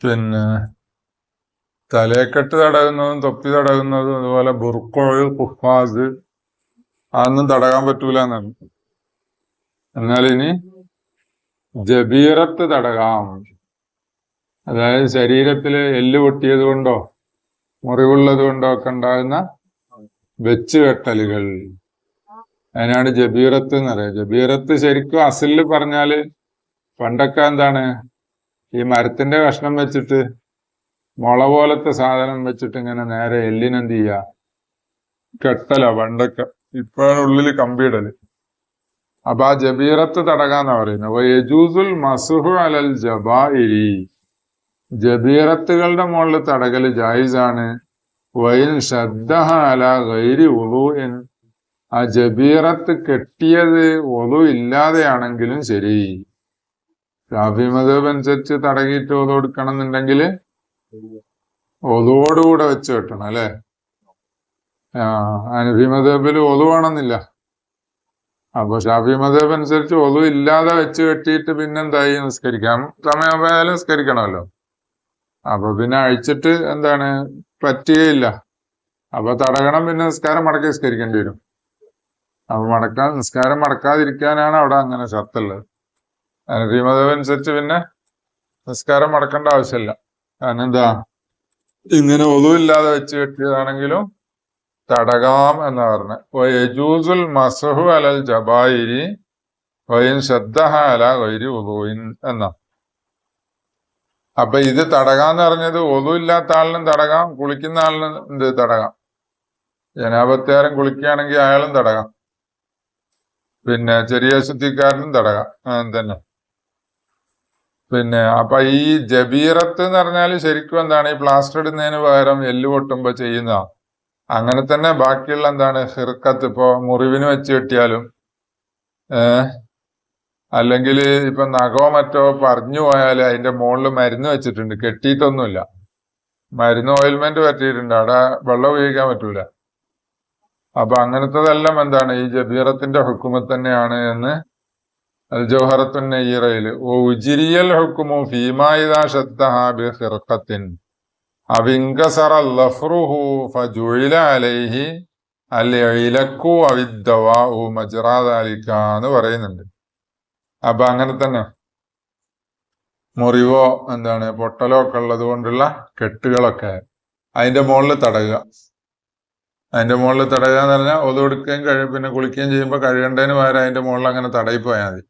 പിന്നെ തലേക്കെട്ട് തടകുന്നതും തൊപ്പി തടകുന്നതും അതുപോലെ ബുർക്കോഴ് കുഫാസ് അതൊന്നും തടകാൻ പറ്റൂല എന്നാണ് എന്നാൽ ഇനി ജബീറത്ത് തടകാം അതായത് ശരീരത്തിൽ എല്ല് പൊട്ടിയത് കൊണ്ടോ മുറിവുള്ളത് കൊണ്ടോ ഒക്കെ ഉണ്ടാകുന്ന വെച്ച് കെട്ടലുകൾ അതിനാണ് ജബീറത്ത് എന്ന് പറയുക ജബീറത്ത് ശരിക്കും അസിൽ പറഞ്ഞാൽ പണ്ടൊക്കെ എന്താണ് ഈ മരത്തിന്റെ കഷ്ണം വെച്ചിട്ട് മുള പോലത്തെ സാധനം വെച്ചിട്ട് ഇങ്ങനെ നേരെ എല്ലിനെന്ത് ചെയ്യുക കെട്ടല പണ്ടൊക്കെ. ഇപ്പോഴാണ് ഉള്ളിൽ കമ്പിയിടൽ. അപ്പൊ ആ ജബീറത്ത് തടകാന്നാ പറയുന്നത് യജൂസുൽ അലൽ ജബീറത്തുകളുടെ മുകളിൽ തടകൽ ജായിസാണ്. വൈൻ ശ്രദ്ധ അല ഗൈരി എൻ ആ ജബീറത്ത് കെട്ടിയത് ഒളു ഇല്ലാതെയാണെങ്കിലും ശരി. ഷാഫി മതബ് അനുസരിച്ച് തടകിയിട്ട് ഓതു കൊടുക്കണം എന്നുണ്ടെങ്കിൽ ഒതുവോടുകൂടെ വെച്ച് കെട്ടണം അല്ലെ? ആ അനഫി മതബിൽ ഒതു വേണമെന്നില്ല അപ്പൊ ഷാഫി മതബ് അനുസരിച്ച് ഒതു ഇല്ലാതെ വെച്ച് കെട്ടിയിട്ട് പിന്നെന്തായി? നിസ്കരിക്കാം. സമയമായാലും നിസ്കരിക്കണമല്ലോ. അപ്പൊ പിന്നെ അഴിച്ചിട്ട് എന്താണ്? പറ്റുകയില്ല. അപ്പൊ തടകണം പിന്നെ നിസ്കാരം മടക്കി നിസ്കരിക്കേണ്ടി വരും. അപ്പൊ മടക്കാൻ നിസ്കാരം മടക്കാതിരിക്കാനാണ് അവിടെ അങ്ങനെ മതബ് അനുസരിച്ച് പിന്നെ നിസ്കാരം മടക്കേണ്ട ആവശ്യമില്ല. കാരണം എന്താ? ഇങ്ങനെ ഒതുവില്ലാതെ വെച്ച് കെട്ടിയതാണെങ്കിലും തടകാം എന്ന് പറഞ്ഞ. യജൂസുൽ മസഹു അലൽ ജബായിരി വൈൻ ശ്രദ്ധഹ അല വൈരി ഉദുവിൻ എന്ന. അപ്പൊ ഇത് തടകാന്ന് പറഞ്ഞത് ഒതു ഇല്ലാത്ത ആളിനും തടകാം കുളിക്കുന്ന ആളിനും എന്ത് തടകാം. ജനാപത്യാരം കുളിക്കുകയാണെങ്കിൽ അയാളും തടകാം. പിന്നെ ചെറിയ ശുദ്ധിക്കാരനും തടകാം. തന്നെ. പിന്നെ അപ്പൊ ഈ ജബീറത്ത് എന്ന് പറഞ്ഞാൽ ശരിക്കും എന്താണ് ഈ പ്ലാസ്റ്റർ ഇടുന്നതിന് പകരം എല്ല് പൊട്ടുമ്പോ ചെയ്യുന്ന അങ്ങനെ തന്നെ ബാക്കിയുള്ള എന്താണ് ഹിർക്കത്ത് ഇപ്പോ മുറിവിന് വെച്ച് കെട്ടിയാലും ഏഹ് അല്ലെങ്കിൽ ഇപ്പൊ നഖോ മറ്റോ പറഞ്ഞു പോയാൽ അതിന്റെ മുകളിൽ മരുന്ന് വെച്ചിട്ടുണ്ട്. കെട്ടിയിട്ടൊന്നുമില്ല. മരുന്ന് ഓയിൽമെന്റ് പറ്റിയിട്ടുണ്ട്. അവിടെ വെള്ളം ഉപയോഗിക്കാൻ പറ്റൂല. അപ്പൊ അങ്ങനത്തതെല്ലാം എന്താണ് ഈ ജബീറത്തിന്റെ ഹുക്കുമത്ത് തന്നെയാണ് എന്ന് ജൗഹറത്തുൻ നയ്യറയിൽ ഉജിരിയൽ ഹുക്കുമു ഖിർഖത്തിൻ അവിങ്കസറ ഫജുഇല അലൈഹി അൽ ഇലക്കു അവിദ്ദവാഉ മജ്റാ ദാലികാ എന്ന് പറയുന്നുണ്ട്. അപ്പൊ അങ്ങനെ തന്നെ മുറിവോ എന്താണ് പൊട്ടലോ ഒക്കെ ഉള്ളത് കൊണ്ടുള്ള കെട്ടുകളൊക്കെ അതിന്റെ മുകളിൽ തടയുക. അതിന്റെ മുകളിൽ തടയുക എന്ന് പറഞ്ഞാൽ ഒതുകൊടുക്കുകയും കഴി പിന്നെ കുളിക്കുകയും ചെയ്യുമ്പോൾ കഴുകേണ്ടതിന് പകരം അതിന്റെ മുകളിൽ അങ്ങനെ തടയിപ്പോയാൽ പോയാൽ മതി.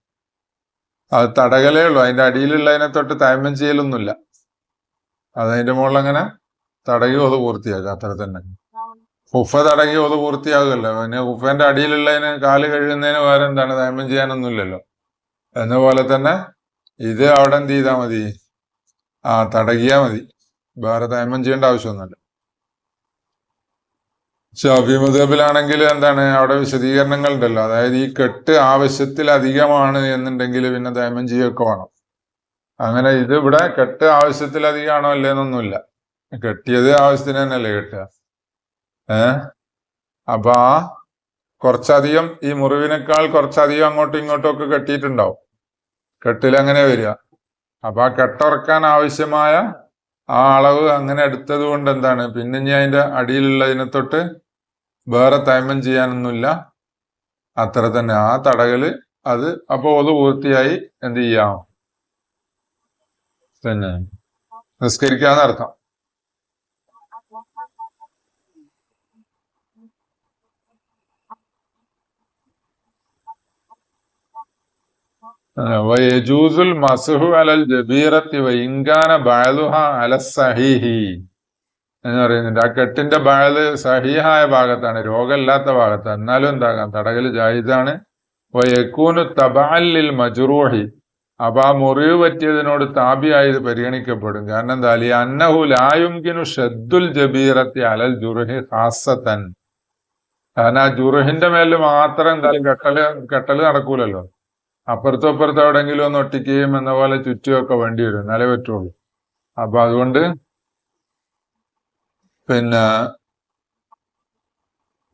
അത് തടകലേ ഉള്ളൂ. അതിന്റെ അടിയിലുള്ളതിനെ തൊട്ട് തായ്മം ചെയ്യലൊന്നുമില്ല. അതതിന്റെ മുകളിൽ അങ്ങനെ തടകി അത് പൂർത്തിയാക്കുക അത്ര തന്നെ. ഉഫ തടകി അത് പൂർത്തിയാകുമല്ലോ. പിന്നെ ഉഫന്റെ അടിയിലുള്ളതിന് കാൽ കഴുകുന്നതിന് വേറെ എന്താണ്? തായ്മം ചെയ്യാനൊന്നുമില്ലല്ലോ. എന്ന പോലെ തന്നെ ഇത് അവിടെ എന്ത് ചെയ്താൽ മതി? ആ തടകിയാ മതി. വേറെ തായ്മം ചെയ്യേണ്ട ആവശ്യമൊന്നുമില്ല. ഷാഫി മദബിലാണെങ്കിൽ എന്താണ്? അവിടെ വിശദീകരണങ്ങൾ ഉണ്ടല്ലോ അതായത് ഈ കെട്ട് ആവശ്യത്തിൽ അധികമാണ് എന്നുണ്ടെങ്കിൽ പിന്നെ ദയമം ചെയ്യൊക്കെ വേണം. അങ്ങനെ ഇത് ഇവിടെ കെട്ട് ആവശ്യത്തിൽ അധികമാണോ അല്ലേന്നൊന്നുമില്ല. കെട്ടിയത് ആവശ്യത്തിന് തന്നെയല്ലേ കെട്ടുക. ഏ? അപ്പൊ ആ കുറച്ചധികം ഈ മുറിവിനേക്കാൾ കുറച്ചധികം അങ്ങോട്ടും ഇങ്ങോട്ടും ഒക്കെ കെട്ടിയിട്ടുണ്ടാവും. കെട്ടിൽ അങ്ങനെ വരിക? അപ്പൊ ആ കെട്ടുറക്കാൻ ആവശ്യമായ ആ അളവ് അങ്ങനെ എടുത്തത് കൊണ്ട് എന്താണ്? പിന്നെ ഇനി അതിന്റെ അടിയിലുള്ളതിനെ തൊട്ട് വേറെ തൈമം ചെയ്യാനൊന്നുമില്ല. അത്ര തന്നെ. ആ തടകൽ അത് അപ്പോൾ അത് പൂർത്തിയായി എന്ത് ചെയ്യാം? പിന്നെ നിസ്കരിക്കാന്നർത്ഥം വയജൂസുൽ അലൽ ജബീറത്തി അല എന്ന് പറയുന്നുണ്ട്. ആ കെട്ടിന്റെ ബഅൽ സഹിഹായ ഭാഗത്താണ് രോഗമില്ലാത്ത ഭാഗത്താണ്. എന്നാലും എന്താകാം തടകൽ ജായിസാണ്. വയക്കൂനു തബഅല്ലിൽ മജ്റൂഹി. അപ്പൊ ആ മുറിവ് പറ്റിയതിനോട് താബിയായത് പരിഗണിക്കപ്പെടും. കാരണം എന്താ അലി അന്നഹു ലായുംകിനു ഷദ്ദുൽ ജബീറത്തി അലൽ ജുറുഹി ഹാസത്തൻ കാരണം ആ ജുറുഹിന്റെ മേലിൽ മാത്രം എന്തായാലും കെട്ടൽ കെട്ടൽ നടക്കൂലല്ലോ. അപ്പുറത്തും അപ്പുറത്തും എവിടെയെങ്കിലും ഒന്ന് ഒട്ടിക്കുകയും എന്ന പോലെ ചുറ്റുമൊക്കെ വേണ്ടി വരും. എന്നാലേ പറ്റുള്ളൂ. അപ്പൊ അതുകൊണ്ട് പിന്നെ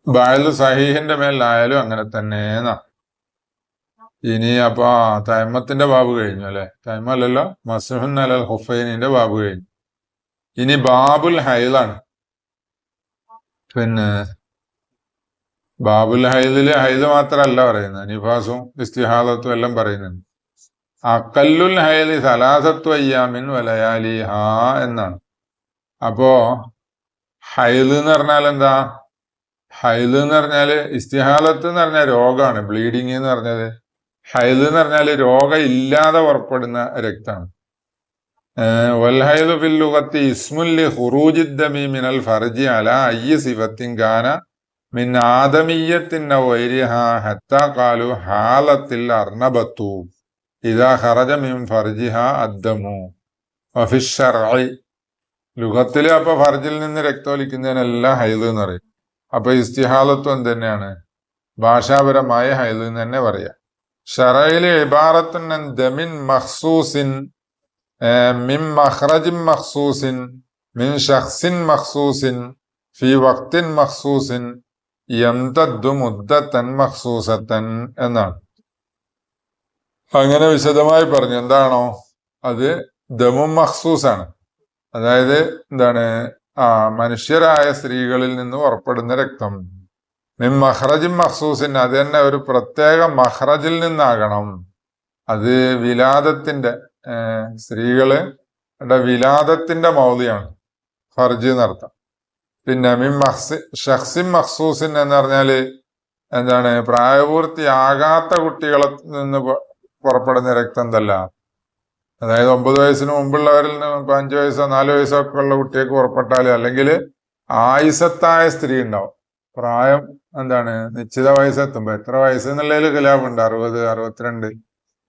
ബാലു സഹീഹിന്റെ മേലായാലും അങ്ങനെ തന്നെ ഇനി അപ്പൊ തൈമത്തിന്റെ ബാബ് കഴിഞ്ഞു അല്ലെ? തൈമല്ലല്ലോ മസുഹൻ അലൽ ഹുഫൈനിന്റെ ബാബ് കഴിഞ്ഞു. ഇനി ബാബുൽ ഹൈലാണ് പിന്നെ ബാബുൽ ഹൈദിൽ ഹൈദ് മാത്രമല്ല പറയുന്നത്. നിഫാസും ഇസ്തിഹാദത്തും എല്ലാം പറയുന്നുണ്ട്. അക്കല്ലുൽ ഹൈദ് സലാസത്വ അയ്യാമിൻ ഹാ എന്നാണ്. അപ്പോ ഹൈദ് എന്ന് പറഞ്ഞാൽ എന്താ? ഹൈദ് എന്ന് പറഞ്ഞാൽ ഇസ്തിഹാലത്ത് എന്ന് പറഞ്ഞാൽ രോഗമാണ്. ബ്ലീഡിങ് എന്ന് പറഞ്ഞത് ഹൈദ് എന്ന് പറഞ്ഞാൽ രോഗം ഇല്ലാതെ പുറപ്പെടുന്ന രക്തമാണ്. വൽഹൈദു ഫിൽ ഇസ്മുല്ലി ഹുറൂജിദ്ദമി മിനൽ ഫർജി അല അയ്യ സിഫത്തിൻ കാന മിൻ ആദമീയത്തിന്റെ വൈരിഹ ഹത്ത കാലു ഹാലത്തിൽ അർണബത്തു. ഇതാ ഹറജ മിൻ ഫർജിഹ അദ്ദമു. ഒഫിഷറായി ലുഗത്തിൽ അപ്പൊ ഫർജിൽ നിന്ന് രക്തമൊലിക്കുന്നതിനെല്ലാം ഹൈദ് എന്ന് പറയും അപ്പൊ ഇസ്തിഹാലത്വം തന്നെയാണ് ഭാഷാപരമായ ഹൈദ് എന്ന് തന്നെ പറയാം. ഷറയിലെ ഇബാറത്തുൻ ദമിൻ മഖ്സൂസിൻ മിൻ മഖ്റജിൻ മഖ്സൂസിൻ മിൻ ഷഖ്സിൻ മഖ്സൂസിൻ ഫി വക്തിൻ മഖ്സൂസിൻ യംതദ്ദു മുദ്ദത്തൻ മഹ്സൂസത്തൻ എന്നാണ്. അങ്ങനെ വിശദമായി പറഞ്ഞു. എന്താണോ? അത് ദമും മഹ്സൂസാണ് അതായത് എന്താണ്? ആ മനുഷ്യരായ സ്ത്രീകളിൽ നിന്ന് പുറപ്പെടുന്ന രക്തം. മിം മഹ്റജും മഹ്സൂസിന് അത് തന്നെ ഒരു പ്രത്യേക മഹ്റജിൽ നിന്നാകണം. അത് വിലാദത്തിന്റെ സ്ത്രീകൾ വിലാദത്തിന്റെ മൗലിയാണ്. ഫർജ് എന്നർത്ഥം. പിന്നെ മിൻ മഹ്സി ഷഖ്സിൻ മഖ്സൂസിൻ എന്ന് പറഞ്ഞാൽ എന്താണ് പ്രായപൂർത്തിയാകാത്ത കുട്ടികളെ നിന്ന് പുറപ്പെടുന്ന രക്തം എന്തല്ല അതായത് ഒമ്പത് വയസ്സിന് മുമ്പുള്ളവരിൽ നിന്ന് ഇപ്പൊ അഞ്ചു വയസ്സോ നാല് വയസ്സോ ഒക്കെ ഉള്ള കുട്ടിയൊക്കെ പുറപ്പെട്ടാൽ അല്ലെങ്കിൽ ആയുസത്തായ സ്ത്രീ ഉണ്ടാവും. പ്രായം എന്താണ് നിശ്ചിത വയസ്സെത്തുമ്പോ. എത്ര വയസ്സ് എന്നുള്ളതിൽ കലാപുണ്ട് അറുപത് അറുപത്തിരണ്ട്.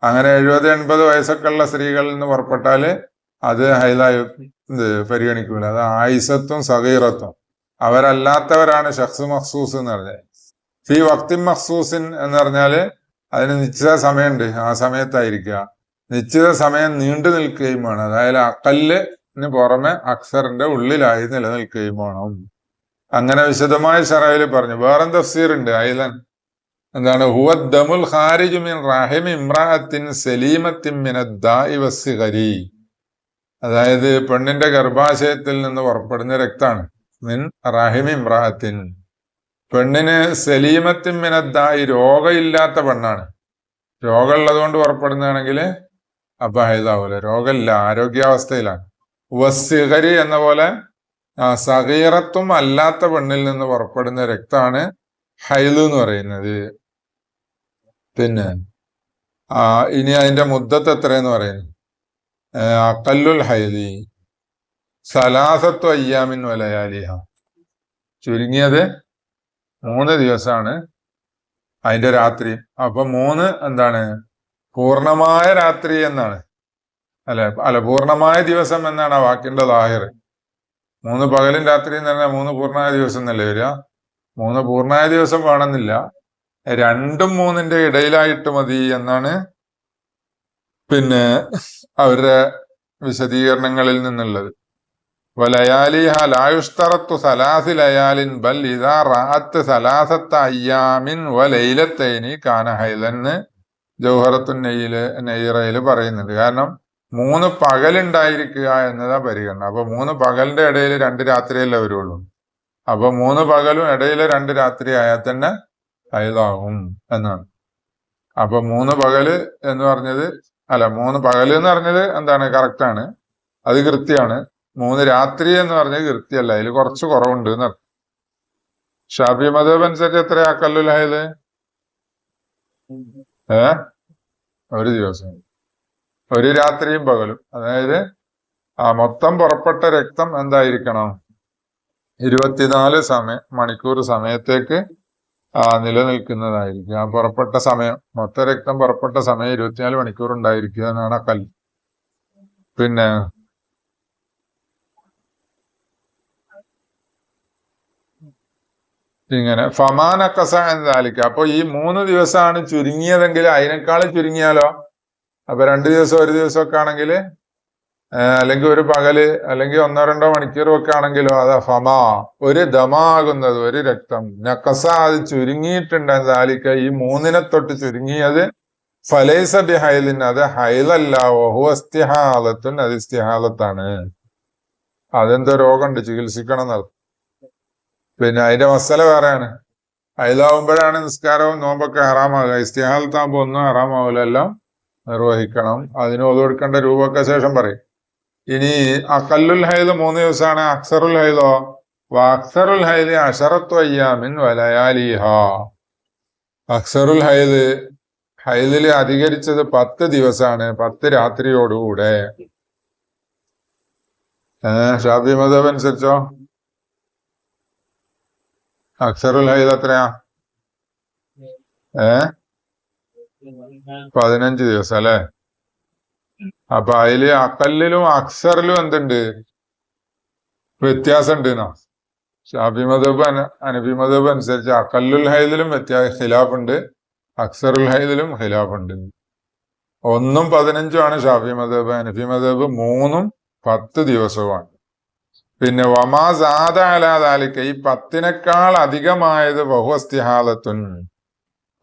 അങ്ങനെ എഴുപത് എൺപത് വയസ്സൊക്കെ ഉള്ള സ്ത്രീകളിൽ നിന്ന് പുറപ്പെട്ടാൽ അത് ഹൈലായി പരിഗണിക്കൂല. അത് ആയുസത്വം സഹീറത്തും. അവരല്ലാത്തവരാണ് ഷഖ്സ് മഖ്സൂസ് എന്ന് പറഞ്ഞത്. ഫി വക്തിം മഖ്സൂസിൻ എന്ന് പറഞ്ഞാൽ അതിന് നിശ്ചിത സമയമുണ്ട്. ആ സമയത്തായിരിക്കുക. നിശ്ചിത സമയം നീണ്ടു നിൽക്കുകയും വേണം. അതായത് അക്കല്ലിന് പുറമെ അക്സറിന്റെ ഉള്ളിലായി നിലനിൽക്കുകയും വേണം അങ്ങനെ വിശദമായ ഷറയിൽ പറഞ്ഞു. വേറെ തഫ്സീർ ഉണ്ട് ഐലൻ. എന്താണ്? ഹുവദ്ദമുൽ ഖാരിജു മിൻ റഹിം ഇമ്രാഅത്തിൻ സലീമത്തിൻ മിനദ്ദാഇ വസ്സിഗരി അതായത് പെണ്ണിന്റെ ഗർഭാശയത്തിൽ നിന്ന് പുറപ്പെടുന്ന രക്താണ് മിൻ പെണ്ണിന് സലീമത്തിൻ മിനദ്ദായി രോഗമില്ലാത്ത പെണ്ണാണ്. രോഗമുള്ളത് കൊണ്ട് പുറപ്പെടുന്നതാണെങ്കിൽ അപ്പൊ രോഗമില്ല ആരോഗ്യാവസ്ഥയിലാണ്. വസ്സിഗരി എന്ന പോലെ സഹീറത്തും അല്ലാത്ത പെണ്ണിൽ നിന്ന് പുറപ്പെടുന്ന രക്തമാണ് ഹൈലു എന്ന് പറയുന്നത്. പിന്നെ ഇനി അതിന്റെ മുദ്ദത്ത് എത്രയെന്ന് പറയുന്നു? അക്കല്ലുൽ ഹൈലി സലാസത്വ അയ്യാമിൻ വലയാലിഹ. ചുരുങ്ങിയത് മൂന്ന് ദിവസമാണ് അതിന്റെ രാത്രി. അപ്പൊ മൂന്ന് എന്താണ്? പൂർണമായ രാത്രി എന്നാണ്. അല്ലെ അല്ല പൂർണമായ ദിവസം എന്നാണ് ആ വാക്കിന്റെ ലാഹിർ. മൂന്ന് പകലും രാത്രി എന്ന് പറഞ്ഞാൽ മൂന്ന് പൂർണമായ ദിവസം എന്നല്ലേ വരിക? മൂന്ന് പൂർണമായ ദിവസം വേണമെന്നില്ല. രണ്ടും മൂന്നിന്റെ ഇടയിലായിട്ട് മതി എന്നാണ് പിന്നെ അവരുടെ വിശദീകരണങ്ങളിൽ നിന്നുള്ളത്. വലയാലിഹ ലായുഷ്തറത്തു സലാസി ലയാലിൻ ബൽ സലാസത്ത അയ്യാമിൻ വലയിലത്തേനി കാന ജൗഹറത്തു നെയ്യിൽ നെയ്റയിൽ പറയുന്നുണ്ട്. കാരണം മൂന്ന് പകലുണ്ടായിരിക്കുക എന്നതാ പരിഗണന. അപ്പൊ മൂന്ന് പകലിന്റെ ഇടയിൽ രണ്ട് രാത്രിയല്ലേ വരുള്ളൂ. അപ്പൊ മൂന്ന് പകലും ഇടയിലെ രണ്ട് രാത്രി ആയാൽ തന്നെ ഹൈലാകും എന്നാണ്. അപ്പൊ മൂന്ന് പകൽ എന്ന് പറഞ്ഞത് അല്ല മൂന്ന് പകൽ എന്ന് പറഞ്ഞത് എന്താണ്? കറക്റ്റാണ്. അത് കൃത്യമാണ് മൂന്ന് രാത്രി എന്ന് പറഞ്ഞ കൃത്യല്ല. അതിൽ കുറച്ച് കുറവുണ്ട് ഷാഫി മതബ് അനുസരിച്ച് എത്രയാ കല്ലുൽ ഏ? ഒരു ദിവസം. ഒരു രാത്രിയും പകലും. അതായത് ആ മൊത്തം പുറപ്പെട്ട രക്തം എന്തായിരിക്കണം? ഇരുപത്തിനാല് സമയം മണിക്കൂർ സമയത്തേക്ക് ആ നിലനിൽക്കുന്നതായിരിക്കും. ആ പുറപ്പെട്ട സമയം മൊത്ത രക്തം പുറപ്പെട്ട സമയം ഇരുപത്തിനാല് മണിക്കൂർ ഉണ്ടായിരിക്കുക എന്നാണ് ആ കല്ല് പിന്നെ ഇങ്ങനെ. ഫമാനക്കസ എന്നാലിക്ക അപ്പൊ ഈ മൂന്ന് ദിവസമാണ് ചുരുങ്ങിയതെങ്കിൽ അതിനേക്കാളും ചുരുങ്ങിയാലോ? അപ്പൊ രണ്ട് ദിവസം ഒരു ദിവസമൊക്കെ ആണെങ്കിൽ അല്ലെങ്കിൽ ഒരു പകൽ അല്ലെങ്കിൽ ഒന്നോ രണ്ടോ മണിക്കൂർ ഒക്കെ ആണെങ്കിലോ അത് ഫമാ. ഒരു ദമാകുന്നത് ഒരു രക്തം. നക്കസ അത് ചുരുങ്ങിയിട്ടുണ്ട് താലിക്ക ഈ മൂന്നിനെ തൊട്ട് ചുരുങ്ങിയത് ഫലൈസ ബി ഹൈലിൻ അത് ഹൈലല്ല. ഓഹു അസ്തിഹാലത്തുൻ അത് അതെന്തോ രോഗമുണ്ട്. ചികിത്സിക്കണം എന്നർത്ഥം പിന്നെ അതിന്റെ മസല വേറെയാണ്. ഹൈലാവുമ്പോഴാണ് നിസ്കാരവും നോമ്പൊക്കെ ഹറാമാകുക ഇസ്തിഹാലത്താകുമ്പോൾ ഒന്നും ഹറാമാവില്ല എല്ലാം നിർവഹിക്കണം. അതിന് ഒതുകൊടുക്കേണ്ട രൂപമൊക്കെ ശേഷം പറയും. ഇനി അക്കല്ലുൽ ഹൈദ് മൂന്ന് ദിവസമാണ് അക്സറുൽ ഹൈദോ? അക്സറുൽ ഹൈദ് അഷറത്വയ്യാമിൻ വലയാലിഹ. അക്സറുൽ ഹൈദ് ഹൈദിൽ അധികരിച്ചത് പത്ത് ദിവസമാണ് പത്ത് രാത്രിയോടുകൂടെ. ഏഹ് ഷാബി മതബ് അനുസരിച്ചോ? അക്സറുൽ ഹൈദ് എത്രയാ? ഏ? പതിനഞ്ച് ദിവസം അല്ലെ അപ്പൊ അതിൽ അക്കല്ലിലും അക്സറിലും എന്തുണ്ട്? വ്യത്യാസം ഉണ്ട് എന്നാ ഷാഫി മതബ് അനുസരിച്ച് അക്കല്ലുൽ ഹൈദിലും വ്യത്യാസ ഹിലാഫുണ്ട് അക്സറുൽ ഹൈദിലും ഹിലാഫുണ്ട് ഒന്നും പതിനഞ്ചും ആണ് ഷാഫി മദബ് അനഫി മദബ് മൂന്നും പത്ത് ദിവസവുമാണ്. പിന്നെ വമാസാദാലിക്ക ഈ പത്തിനേക്കാൾ അധികമായത് ബഹുസ്തിഹാലത്തുൻ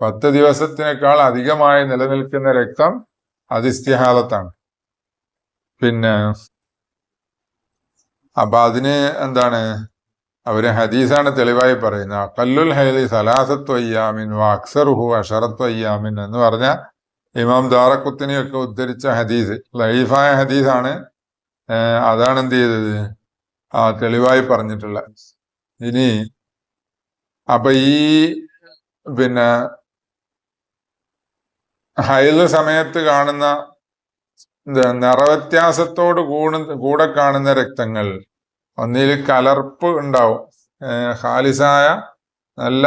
പത്ത് ദിവസത്തിനേക്കാൾ അധികമായി നിലനിൽക്കുന്ന രക്തം അതിസ്തിഹാലത്താണ് പിന്നെ അപ്പൊ അതിന് എന്താണ്? അവർ ഹദീസാണ് തെളിവായി പറയുന്നത്. അക്കല്ലുൽ ഹൈലി സലാസത്വയ്യാമിൻ വാക്സറുഹു അഷറത്വയ്യാമിൻ എന്ന് പറഞ്ഞ ഇമാം ദാറക്കുത്തിനെയൊക്കെ ഉദ്ധരിച്ച ഹദീസ്. ലൈഫായ ഹദീസാണ്. അതാണ് എന്ത് ചെയ്തത്? തെളിവായി പറഞ്ഞിട്ടുള്ള. ഇനി അപ്പൊ ഈ പിന്നെ ഹൈൽ സമയത്ത് കാണുന്ന നിറവ്യത്യാസത്തോട് കൂട കൂടെ കാണുന്ന രക്തങ്ങൾ ഒന്നിൽ കലർപ്പ് ഉണ്ടാവും. ഹാലിസായ നല്ല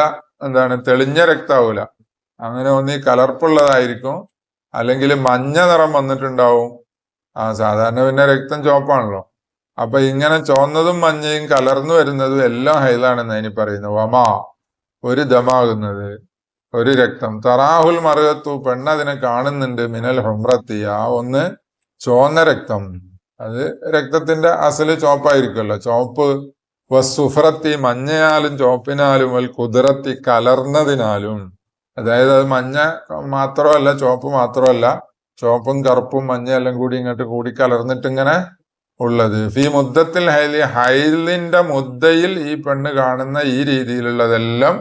എന്താണ് തെളിഞ്ഞ രക്താവൂല. അങ്ങനെ ഒന്നി കലർപ്പുള്ളതായിരിക്കും. അല്ലെങ്കിൽ മഞ്ഞ നിറം വന്നിട്ടുണ്ടാവും. ആ സാധാരണ പിന്നെ രക്തം ചുവപ്പാണല്ലോ. അപ്പൊ ഇങ്ങനെ ചുവന്നതും മഞ്ഞയും കലർന്നു വരുന്നതും എല്ലാം ഹൈലാണെന്ന് അതിന് പറയുന്നു വമാ ഒരു ദമാകുന്നത് ഒരു രക്തം. തറാഹുൽ മറുകത്തു പെണ്ണതിനെ കാണുന്നുണ്ട് മിനൽ ഹുംറത്തി. ആ ഒന്ന് ചുവന്ന രക്തം. അത് രക്തത്തിന്റെ അസൽ ചോപ്പായിരിക്കുമല്ലോ ചോപ്പ് സുഫ്രത്തി മഞ്ഞയാലും ചോപ്പിനാലും വൽ കുതിരത്തി കലർന്നതിനാലും. അതായത് അത് മഞ്ഞ മാത്രമല്ല ചോപ്പ് മാത്രമല്ല ചോപ്പും കറുപ്പും മഞ്ഞയെല്ലാം കൂടി ഇങ്ങോട്ട് കൂടി കലർന്നിട്ട് ഇങ്ങനെ ഉള്ളത്. ഫി മുദ്ദത്തിൽ ഹൈലി ഹൈലിന്റെ മുദ്ദയിൽ ഈ പെണ്ണ് കാണുന്ന ഈ രീതിയിലുള്ളതെല്ലാം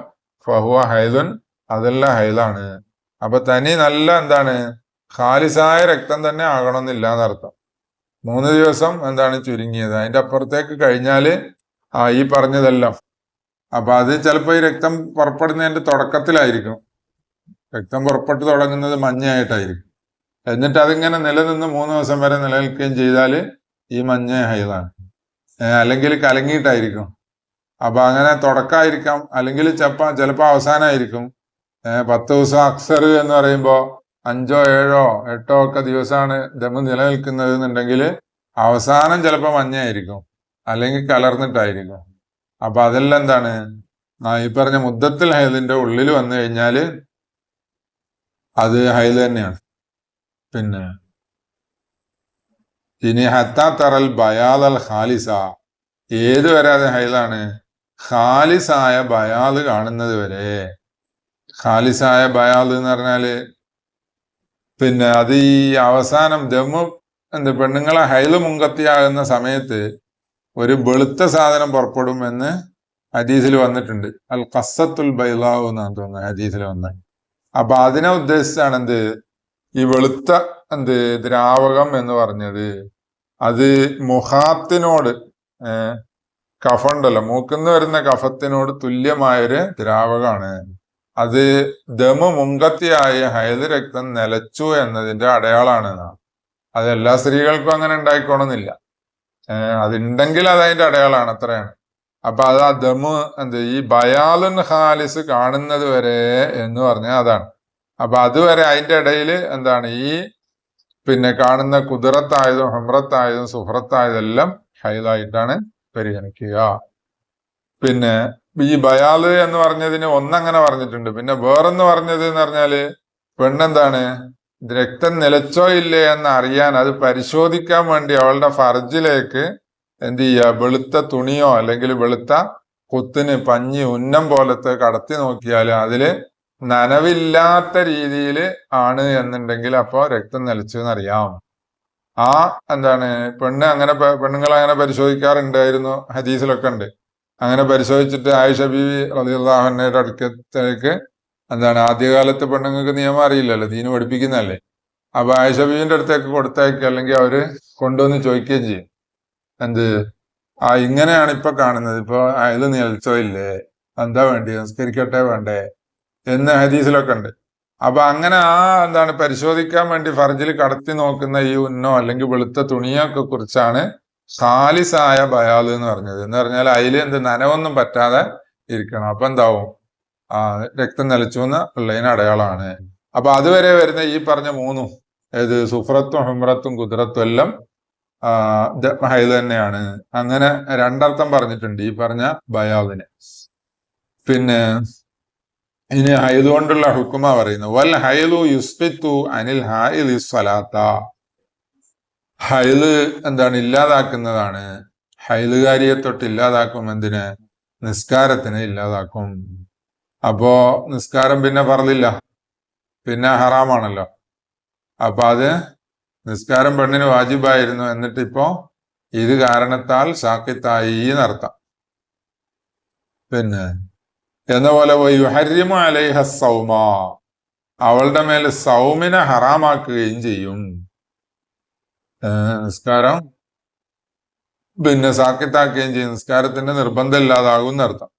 ഫഹുവ ഹൈലുൻ അതെല്ലാം ഹൈലാണ്. അപ്പൊ തനി നല്ല എന്താണ്? ഖാലിസായ രക്തം തന്നെ ആകണമെന്നില്ല എന്നർത്ഥം. മൂന്ന് ദിവസം എന്താണ് ചുരുങ്ങിയത്? അതിന്റെ അപ്പുറത്തേക്ക് കഴിഞ്ഞാൽ ആ ഈ പറഞ്ഞതെല്ലാം. അപ്പൊ അത് ചിലപ്പോ ഈ രക്തം പുറപ്പെടുന്നതിന്റെ തുടക്കത്തിലായിരിക്കും. രക്തം പുറപ്പെട്ടു തുടങ്ങുന്നത് മഞ്ഞയായിട്ടായിരിക്കും. എന്നിട്ട് അതിങ്ങനെ നിലനിന്ന് മൂന്ന് ദിവസം വരെ നിലനിൽക്കുകയും ചെയ്താൽ ഈ മഞ്ഞ ഹൈലാണ്. അല്ലെങ്കിൽ കലങ്ങിയിട്ടായിരിക്കും. അപ്പൊ അങ്ങനെ തുടക്കമായിരിക്കാം അല്ലെങ്കിൽ ചപ്പ ചിലപ്പോ അവസാനമായിരിക്കും പത്ത് ദിവസം അക്സർ എന്ന് പറയുമ്പോൾ അഞ്ചോ ഏഴോ എട്ടോ ഒക്കെ ദിവസമാണ് ദമ് നിലനിൽക്കുന്നത് എന്നുണ്ടെങ്കിൽ അവസാനം ചിലപ്പോൾ മഞ്ഞയായിരിക്കും. അല്ലെങ്കിൽ കലർന്നിട്ടായിരിക്കും. അപ്പൊ അതെല്ലാം എന്താണ് ഈ പറഞ്ഞ മുദ്ദത്തിൽ ഹൈലിന്റെ ഉള്ളിൽ വന്നു കഴിഞ്ഞാൽ അത് ഹൈൽ തന്നെയാണ്. പിന്നെ ഇനി ഹത്താ തറൽ ഖാലിസ. ഏത് അത് ഹൈലാണ്? ഖാലിസായ ബയാൽ കാണുന്നത് വരെ. ഖാലിസായ ബയാൽ എന്ന് പറഞ്ഞാൽ പിന്നെ അത് ഈ അവസാനം ദമ്മു എന്ത് പെണ്ണുങ്ങളെ ഹൈൽ മുങ്കത്തിയാകുന്ന സമയത്ത് ഒരു വെളുത്ത സാധനം പുറപ്പെടും എന്ന് ഹദീസിൽ വന്നിട്ടുണ്ട്. അൽ കസത്തുൽ ബൈലാവ് എന്നാണ് തോന്നുന്നത് ഹദീസിൽ വന്നത്. അപ്പൊ അതിനെ ഉദ്ദേശിച്ചാണ് എന്ത്? ഈ വെളുത്ത എന്ത് ദ്രാവകം എന്ന് പറഞ്ഞത് അത് മുഖാത്തിനോട് കഫണ്ടല്ല മൂക്കുന്ന് വരുന്ന കഫത്തിനോട് തുല്യമായൊരു ദ്രാവകമാണ് അത് ദമ മുങ്കത്തിയായ ഹൈദ് രക്തം നിലച്ചു എന്നതിന്റെ അടയാളാണ്. അത് എല്ലാ സ്ത്രീകൾക്കും അങ്ങനെ ഉണ്ടായിക്കോണമെന്നില്ല അതുണ്ടെങ്കിൽ അത് അതിന്റെ അടയാളാണ് അത്രയാണ്. അപ്പൊ അത് ആ ദമ് എന്ത് ഈ ബയാലുൻ ഹാലിസ് കാണുന്നത് വരെ എന്ന് പറഞ്ഞാൽ അതാണ്. അപ്പൊ അതുവരെ അതിന്റെ ഇടയിൽ എന്താണ് ഈ പിന്നെ കാണുന്ന കുതിരത്തായതും ഹമ്രത്തായതും സുഹ്രത്തായതും എല്ലാം ഹൈലായിട്ടാണ് പരിഗണിക്കുക. പിന്നെ ഈ ബയാൽ എന്ന് പറഞ്ഞതിന് ഒന്നങ്ങനെ പറഞ്ഞിട്ടുണ്ട്. പിന്നെ വേറെന്ന് പറഞ്ഞത് എന്ന് പറഞ്ഞാൽ പെണ്ണെന്താണ്? രക്തം നിലച്ചോ ഇല്ലേ എന്ന് അറിയാൻ അത് പരിശോധിക്കാൻ വേണ്ടി അവളുടെ ഫർജിലേക്ക് എന്ത് ചെയ്യുക? വെളുത്ത തുണിയോ അല്ലെങ്കിൽ വെളുത്ത കുത്തിന് പഞ്ഞി ഉന്നം പോലത്തെ കടത്തി നോക്കിയാൽ അതിൽ നനവില്ലാത്ത രീതിയിൽ ആണ് എന്നുണ്ടെങ്കിൽ അപ്പോ രക്തം നിലച്ചു എന്നറിയാം ആ എന്താണ് പെണ്ണ് അങ്ങനെ പെണ്ണുങ്ങൾ അങ്ങനെ പരിശോധിക്കാറുണ്ടായിരുന്നു ഹദീസിലൊക്കെ ഉണ്ട്. അങ്ങനെ പരിശോധിച്ചിട്ട് ആയിഷ ബീവി റളിയല്ലാഹുവിന്റെ അടുക്കത്തേക്ക് എന്താണ് ആദ്യകാലത്ത് പെണ്ണുങ്ങൾക്ക് നിയമം അറിയില്ലല്ലോ ദീന് പഠിപ്പിക്കുന്നതല്ലേ. അപ്പൊ ആയിഷ ബീവിന്റെ അടുത്തേക്ക് കൊടുത്തേക്ക് അല്ലെങ്കിൽ അവർ കൊണ്ടുവന്ന് ചോദിക്കുകയും ചെയ്യും. എന്ത്? ആ ഇങ്ങനെയാണ് ഇപ്പൊ കാണുന്നത്. ഇപ്പൊ അയൽ നിലച്ചോ ഇല്ലേ? എന്താ വേണ്ടി? സംസ്കരിക്കട്ടെ വേണ്ടേ? എന്ന് ഹദീസിലൊക്കെ ഉണ്ട്. അപ്പൊ അങ്ങനെ ആ എന്താണ് പരിശോധിക്കാൻ വേണ്ടി ഫർജിൽ കടത്തി നോക്കുന്ന ഈ ഉന്നോ അല്ലെങ്കിൽ വെളുത്ത തുണിയൊക്കെ കുറിച്ചാണ് ഖാലിസായ ബയാൽ എന്ന് പറഞ്ഞത്. എന്ന് പറഞ്ഞാൽ അതിൽ എന്ത് നനവൊന്നും പറ്റാതെ ഇരിക്കണം. അപ്പൊ എന്താവും? ആ രക്തം നിലച്ചു എന്ന ഉള്ളതിന് അടയാളമാണ്. അപ്പൊ അതുവരെ വരുന്ന ഈ പറഞ്ഞ മൂന്നും ഏത് സുഫ്രത്തും ഹുമ്രത്തും കുതിരത്തും എല്ലാം ഹൈദ് തന്നെയാണ്. അങ്ങനെ രണ്ടർത്ഥം പറഞ്ഞിട്ടുണ്ട് ഈ പറഞ്ഞ ബയാദിന് പിന്നെ ഇനി ഹൈദ് കൊണ്ടുള്ള ഹുക്കുമ പറയുന്നു. വൽ ഹൈദു യുസ്ബിത്തു അനിൽ ഹായിലി സലാത്ത ഹൈദ് എന്താണ്? ഇല്ലാതാക്കുന്നതാണ്. ഹൈദുകാരിയെ തൊട്ട് ഇല്ലാതാക്കും എന്തിന്? നിസ്കാരത്തിന് ഇല്ലാതാക്കും. അപ്പോ നിസ്കാരം പിന്നെ പറഞ്ഞില്ല പിന്നെ ഹറാമാണല്ലോ. അപ്പൊ അത് നിസ്കാരം പെണ്ണിന് വാജിബായിരുന്നു എന്നിട്ട് ഇപ്പോ ഇത് കാരണത്താൽ സാക്കിത്തായി എന്നർത്ഥം. പിന്നെ എന്ന പോലെ അലൈഹ സൗമ. അവളുടെ മേൽ സൗമിനെ ഹറാമാക്കുകയും ചെയ്യും. നിസ്കാരം പിന്നെ സാക്കിത്താക്കുകയും ചെയ്യും. നിസ്കാരത്തിന്റെ നിർബന്ധം ഇല്ലാതാകും എന്നർത്ഥം.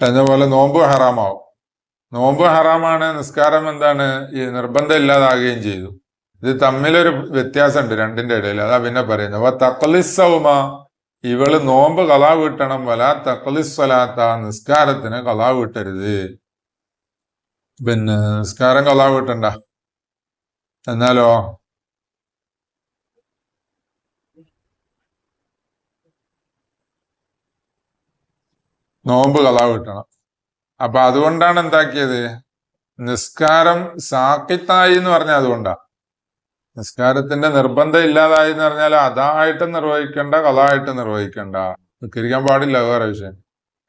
എന്ന പോലെ നോമ്പ് ഹറാമാവും. നോമ്പ് ഹറാമാണ് നിസ്കാരം എന്താണ്? ഈ നിർബന്ധം ഇല്ലാതാകുകയും ചെയ്തു. ഇത് തമ്മിലൊരു വ്യത്യാസമുണ്ട് രണ്ടിന്റെ ഇടയിൽ. അതാ പിന്നെ പറയുന്നത്. അപ്പൊ തക്കലിസൗമ ഇവൾ നോമ്പ് കലാ വീട്ടണം വല തക്കലിസ്വലാത്ത നിസ്കാരത്തിന് കലാ വീട്ടരുത് പിന്നെ നിസ്കാരം കലാ വീട്ടണ്ട എന്നാലോ? നോമ്പ് കലാ വീട്ടണം അപ്പൊ അതുകൊണ്ടാണ് എന്താക്കിയത്? നിസ്കാരം സാക്കിത്തായി എന്ന് പറഞ്ഞാൽ അതുകൊണ്ടാ. നിസ്കാരത്തിന്റെ നിർബന്ധം ഇല്ലാതായി എന്ന് പറഞ്ഞാൽ അതായിട്ട് നിർവഹിക്കണ്ട കഥായിട്ട് നിർവഹിക്കണ്ട. നിസ്കരിക്കാൻ പാടില്ല വേറെ വിഷയം.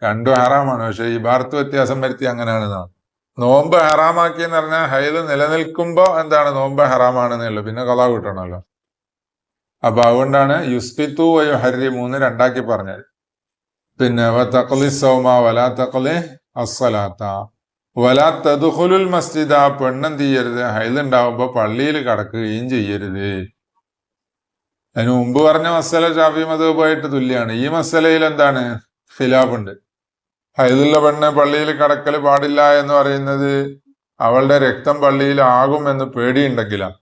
രണ്ടും ഹറാമാണ്. പക്ഷെ ഈ ഭാരത്ത് വ്യത്യാസം വരുത്തി അങ്ങനെയാണെന്നാണ് നോമ്പ് ഹറാമാക്കി എന്ന് പറഞ്ഞാൽ ഹൈദ് നിലനിൽക്കുമ്പോ എന്താണ് നോമ്പ് ഹറാമാണെന്നുള്ളു പിന്നെ കഥ കിട്ടണമല്ലോ. അപ്പൊ അതുകൊണ്ടാണ് യുസ്പിത്തു വയോ ഹരി മൂന്ന് രണ്ടാക്കി പറഞ്ഞത്. പിന്നെ തക്കലി സൗമ വലാ തക്കലി അസ്സലാത്ത വലാ മസ്ജിദ് മസ്ജിദ പെണ്ണെന്ത് ചെയ്യരുത്? ഹൈലുണ്ടാവുമ്പോ പള്ളിയിൽ കടക്കുകയും ചെയ്യരുത്. അതിന് മുമ്പ് പറഞ്ഞ മസല ഷാഫി മതവുമായിട്ട് തുല്യാണ്. ഈ മസലയിൽ എന്താണ്? ഖിലാഫുണ്ട്. ഹൈലുള്ള പെണ്ണ് പള്ളിയിൽ കടക്കൽ പാടില്ല എന്ന് പറയുന്നത് അവളുടെ രക്തം പള്ളിയിൽ ആകും എന്ന് പേടിയുണ്ടെങ്കിലാണ്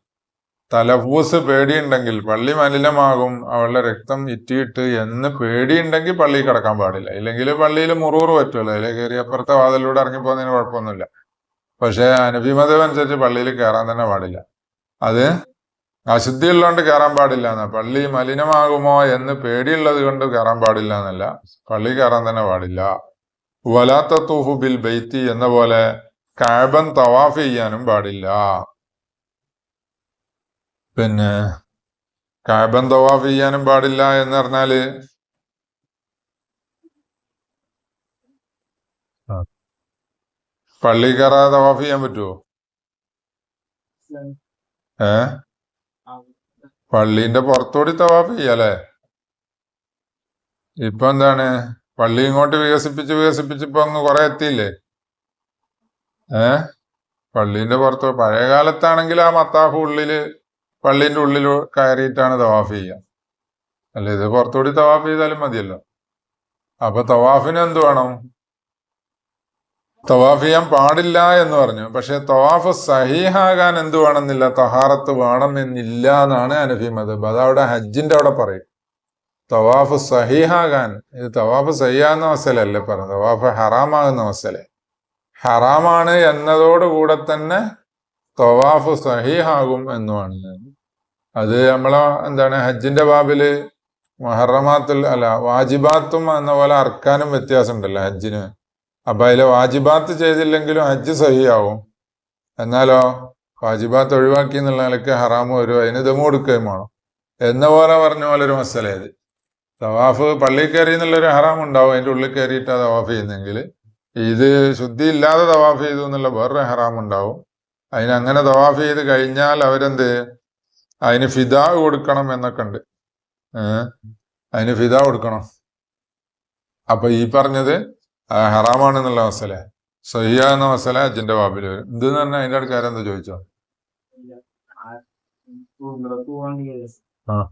തലഫൂസ് പേടിയുണ്ടെങ്കിൽ പള്ളി മലിനമാകും. അവളുടെ രക്തം ഇറ്റിയിട്ട് എന്ന് പേടിയുണ്ടെങ്കിൽ പള്ളിയിൽ കിടക്കാൻ പാടില്ല. ഇല്ലെങ്കിൽ പള്ളിയിൽ മുറൂറ് പറ്റുമല്ലോ അതിലെ കയറി അപ്പുറത്തെ വാതിലൂടെ ഇറങ്ങിപ്പോകുന്നതിന് കുഴപ്പമൊന്നുമില്ല. പക്ഷെ അനുഭിമതം അനുസരിച്ച് പള്ളിയിൽ കയറാൻ തന്നെ പാടില്ല. അത് അശുദ്ധി ഉള്ളതുകൊണ്ട് കയറാൻ പാടില്ല എന്നാ. പള്ളി മലിനമാകുമോ എന്ന് പേടിയുള്ളത് കൊണ്ട് കയറാൻ പാടില്ല എന്നല്ല. പള്ളി കയറാൻ തന്നെ പാടില്ല. വലാത്ത തൂഫു ബിൽ ബൈത്തി എന്ന പോലെ കാബൻ തവാഫ് ചെയ്യാനും പാടില്ല. പിന്നെ കാബൻ തവാഫ് ചെയ്യാനും പാടില്ല എന്ന് പറഞ്ഞാൽ പള്ളി കയറാതെ തവാഫ് ചെയ്യാൻ പറ്റുമോ ഏ? പള്ളീന്റെ പുറത്തോടി തവാഫ് ചെയ്യാലേ ഇപ്പൊ എന്താണ്? പള്ളി ഇങ്ങോട്ട് വികസിപ്പിച്ച് വികസിപ്പിച്ച് ഇപ്പൊ അങ്ങ് കുറെ എത്തിയില്ലേ? ഏ? പള്ളീന്റെ പുറത്ത്? പഴയ കാലത്താണെങ്കിൽ ആ മത്താഫ് ഉള്ളിൽ പള്ളീന്റെ ഉള്ളിൽ കയറിയിട്ടാണ് തവാഫ് ചെയ്യുക. അല്ല ഇത് പുറത്തുകൂടി തവാഫ് ചെയ്താലും മതിയല്ലോ. അപ്പൊ തവാഫിന് എന്ത് വേണം? തവാഫ് ചെയ്യാൻ പാടില്ല എന്ന് പറഞ്ഞു. പക്ഷെ തവാഫ് സഹീഹാകാൻ എന്ത് വേണമെന്നില്ല തഹാറത്ത് വേണം എന്നില്ല എന്നാണ് അനഫി മതബ് അവിടെ ഹജ്ജിന്റെ അവിടെ പറയും. തവാഫ് സഹീഹാകാൻ ഇത് തവാഫ് സഹിയാകുന്ന അവസ്ഥയല്ലേ പറഞ്ഞു തവാഫ് ഹറാമാകുന്ന മസലെ. ഹറാമാണ് എന്നതോടുകൂടെ തന്നെ തവാഫ് സഹീഹാകും എന്നുമാണ് അത് നമ്മളെ എന്താണ് ഹജ്ജിന്റെ ബാബിൽ മഹറമാത്തിൽ അല്ല വാജിബാത്തും എന്ന പോലെ അർക്കാനും വ്യത്യാസം ഉണ്ടല്ലോ ഹജ്ജിന്. അപ്പൊ അതിലെ വാജിബാത്ത് ചെയ്തില്ലെങ്കിലും ഹജ്ജ് സഹിയാവും. എന്നാലോ വാജിബാത്ത് ഒഴിവാക്കി എന്നുള്ള നിലയ്ക്ക് ഹറാമ് വരും. അതിന് ദമു കൊടുക്കുകയും വേണം. എന്ന പോലെ പറഞ്ഞ പോലെ ഒരു മസല ഇത്. തവാഫ് പള്ളിയിൽ കയറി എന്നുള്ളൊരു ഹറാം ഉണ്ടാവും. അതിന്റെ ഉള്ളിൽ കയറിയിട്ടാ തവാഫ് ചെയ്യുന്നെങ്കിൽ. ഇത് ശുദ്ധി ഇല്ലാതെ തവാഫ് ചെയ്തു എന്നുള്ള വേറൊരു ഹറാം ഉണ്ടാവും അതിനങ്ങനെ തവാഫ് ചെയ്ത് കഴിഞ്ഞാൽ അവരെന്ത് അതിന് ഫിദാ കൊടുക്കണം എന്നൊക്കെ ഉണ്ട്. അതിന് ഫിദാ കൊടുക്കണം. അപ്പൊ ഈ പറഞ്ഞത് ഹറാമാണെന്നുള്ള മസല സഹിയ എന്ന മസല അജിന്റെ വാപ്പിൽ വരും. ഇതെന്ന് പറഞ്ഞാൽ അതിന്റെ അടുക്കാരം എന്താ ചോദിച്ചോ? ആ.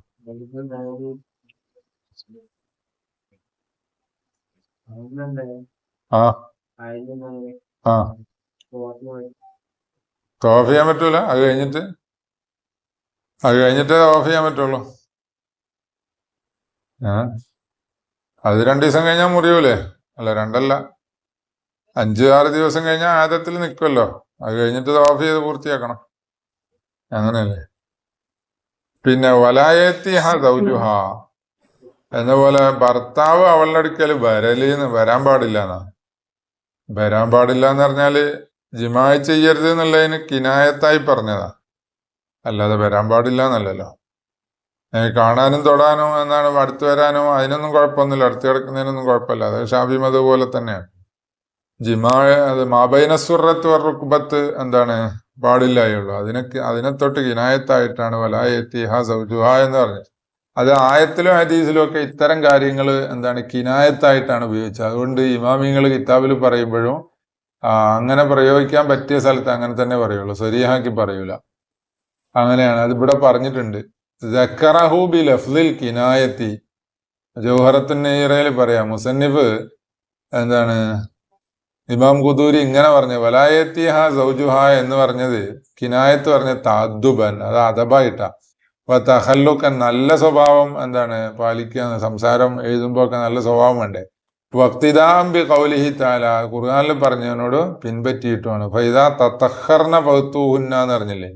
ആ. ആ. ചെയ്യാൻ പറ്റൂല? അത് കഴിഞ്ഞിട്ട്? അത് കഴിഞ്ഞിട്ടേ ഓഫ് ചെയ്യാൻ പറ്റുള്ളൂ. അത് രണ്ടു ദിവസം കഴിഞ്ഞാൽ മുറിയൂലേ? അല്ല രണ്ടല്ല. അഞ്ച് ആറ് ദിവസം കഴിഞ്ഞാൽ ആദത്തിൽ നിൽക്കുമല്ലോ അത് കഴിഞ്ഞിട്ട് ഓഫ് ചെയ്ത് പൂർത്തിയാക്കണം. അങ്ങനെയല്ലേ? പിന്നെ വലായത്തി ഹ ദൗജുഹ എന്ന പോലെ ഭർത്താവ് അവളുടെ അടുക്കൽ വരലിന്ന് വരാൻ പാടില്ല എന്നാ വരാൻ പാടില്ല എന്ന് പറഞ്ഞാൽ ജിമായ ചെയ്യരുത് എന്നുള്ളതിന് കിനായത്തായി പറഞ്ഞതാ. അല്ലാതെ വരാൻ പാടില്ല എന്നല്ലല്ലോ. കാണാനും തൊടാനോ എന്നാണ് അടുത്ത് വരാനോ അതിനൊന്നും കുഴപ്പമൊന്നുമില്ല. അടുത്ത് കിടക്കുന്നതിനൊന്നും കുഴപ്പമില്ല. അത് ഷാഫി അതുപോലെ പോലെ തന്നെയാണ്. ജിമാ അത് മാബൈനസുറത്ത് റുക്ബത്ത് എന്താണ്? പാടില്ലായുള്ളൂ അതിനൊക്കെ അതിനെ തൊട്ട് കിനായത്തായിട്ടാണ് വലായത്തി ഹ സൗജുഹ എന്ന് പറഞ്ഞത്. അത് ആയത്തിലും ഹദീസിലും ഒക്കെ ഇത്തരം കാര്യങ്ങൾ എന്താണ്? കിനായത്തായിട്ടാണ് ഉപയോഗിച്ചത്. അതുകൊണ്ട് ഇമാമിങ്ങൾ കിതാബിൽ പറയുമ്പോഴും അങ്ങനെ പ്രയോഗിക്കാൻ പറ്റിയ സ്ഥലത്ത് അങ്ങനെ തന്നെ പറയുള്ളൂ. സരിയാക്കി പറയൂല. അങ്ങനെയാണ്. അത് ഇവിടെ പറഞ്ഞിട്ടുണ്ട്. ബി ലഫ്ലിൽ കിനായത്തി. ജൗഹറത്തുൻ നെയ്റയിൽ പറയാം. മുസന്നിഫ് എന്താണ്? ഇമാം കുദൂരി ഇങ്ങനെ പറഞ്ഞു വലായത്തി ഹ സൗജുഹ എന്ന് പറഞ്ഞത് കിനായത്ത് പറഞ്ഞ താദുബൻ അത് അദബായിട്ടാ. അപ്പൊ നല്ല സ്വഭാവം എന്താണ്? പാലിക്കുക സംസാരം എഴുതുമ്പോ ഒക്കെ നല്ല സ്വഭാവം വേണ്ടേ. വക്തിദാംബി കൗലിഹി താല ഖുർആാനിൽ പറഞ്ഞതിനോട് പിൻപറ്റിയിട്ടുമാണ്. ഫൈദാ തത്തഹർണ പൗത്തൂഹുന്ന എന്ന് പറഞ്ഞില്ലേ?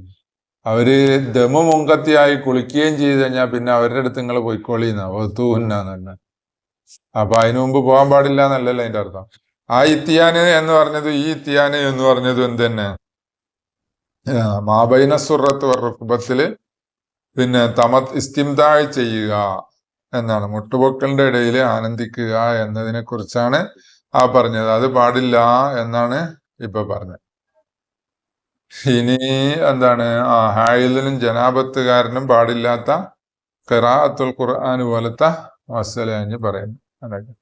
അവർ ദമ മുങ്കത്തിയായി കുളിക്കുകയും ചെയ്ത് കഴിഞ്ഞാൽ പിന്നെ അവരുടെ അടുത്ത് നിങ്ങൾ പൊയ്ക്കോളിന്ന. എന്ന് പറഞ്ഞ അപ്പൊ അതിനു മുമ്പ് പോകാൻ പാടില്ല എന്നല്ലല്ലോ അതിന്റെ അർത്ഥം. ആ ഇത്തിയാന് എന്ന് പറഞ്ഞത് ഈ ഇത്തിയാന് എന്ന് പറഞ്ഞത് എന്ത് തന്നെ മാബൈന സുറത്ത് റുക്കുബത്തിൽ പിന്നെ തമ ഇസ്തിംതാഴ് ചെയ്യുക എന്നാണ്. മുട്ടുപൊക്കളുടെ ഇടയിൽ ആനന്ദിക്കുക എന്നതിനെ കുറിച്ചാണ് ആ പറഞ്ഞത്. അത് പാടില്ല എന്നാണ് ഇപ്പൊ പറഞ്ഞത്. ഇനി എന്താണ്? ആ ഹായിലിനും ജനാപത്തുകാരനും പാടില്ലാത്ത ഖിറാഅത്തുൽ ഖുർആൻ പോലത്തെ വസ്സലഞ്ഞ് പറയുന്നു. അതൊക്കെ